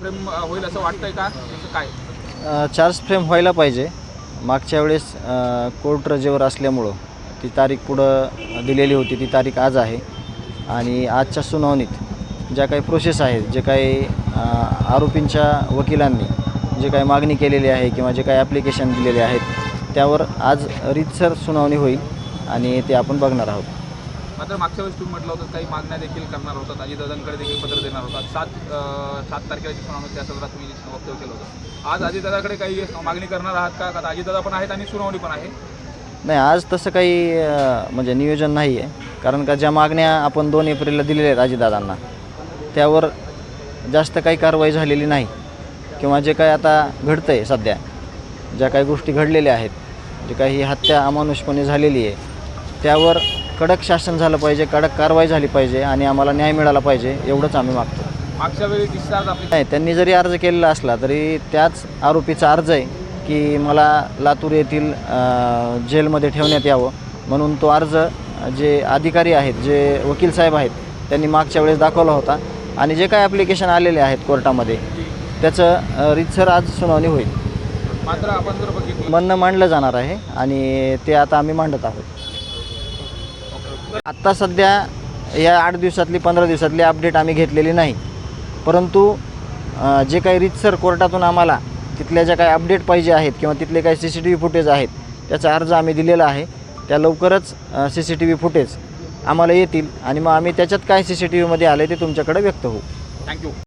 Frame होईल असं वाटतंय का? असं काय? चार्ज फ्रेम व्हायला पाहिजे. मागच्या वेळेस कोर्ट रजेवर असल्यामुळं ती तारीख पुढं दिलेली होती. ती तारीख आज आहे. आणि आजच्या सुनावणीत ज्या काही प्रोसेस आहेत जे काही आरोपींच्या वकिलांनी जे काही मागणी केलेली आहे किंवा जे काही ॲप्लिकेशन दिलेले आहेत त्यावर आज रीतसर सुनावणी होईल आणि ते आपण बघणार आहोत. मात्र मागच्या वेळेस तुम्ही म्हटलं होतं काही मागण्या देखील करणार होतात. अजितदादांकडे देखील पत्र देणार होतात. सात सात तारखेला जी सुनावणी त्या सदरात तुम्ही वक्तव्य केलं होतं. आज अजितदादाकडे काही मागणी करणार आहात का? का अजितदादा पण आहेत आणि सुनावणी पण आहे. नाही आज तसं काही म्हणजे नियोजन नाही आहे कारण का ज्या मागण्या आपण दोन एप्रिलला दिलेल्या आहेत अजितदादांना त्यावर जास्त काही कारवाई झालेली नाही. किंवा जे काही आता घडतं आहे सध्या ज्या काही गोष्टी घडलेल्या आहेत जे काही हत्या अमानुषपणे झालेली आहे त्यावर कडक शासन झालं पाहिजे कडक कारवाई झाली पाहिजे आणि आम्हाला न्याय मिळाला पाहिजे एवढंच आम्ही मागतो. मागच्या वेळी डिस्चार्ज आपली नाही त्यांनी जरी अर्ज केलेला असला तरी त्याच आरोपीचा अर्ज आहे की मला लातूर येथील अ, जेलमध्ये ठेवण्यात यावं. म्हणून तो अर्ज जे अधिकारी आहेत जे वकील साहेब आहेत त्यांनी मागच्या वेळेस दाखवला होता. आणि जे काही ॲप्लिकेशन आलेले आहेत कोर्टामध्ये त्याचं अ, रीतसर आज सुनावणी होईल. मात्र आपण जर बघितलं म्हणणं मांडलं जाणार आहे आणि ते आता आम्ही मांडत आहोत. आत्ता सध्या या आठ दिवसातली पंधरा दिवसातली अपडेट आम्ही घेतलेली नाही. परंतु जे काही रितसर कोर्टातून आम्हाला तिथल्या ज्या काही अपडेट पाहिजे आहेत किंवा तिथले काही C C T V footage आहेत त्याचा अर्ज आम्ही दिलेला आहे. त्या लवकरच C C T V footage आम्हाला येतील आणि मग आम्ही त्याच्यात काय सी सी टी व्हीमध्ये आले ते तुमच्याकडे व्यक्त होऊ. थँक्यू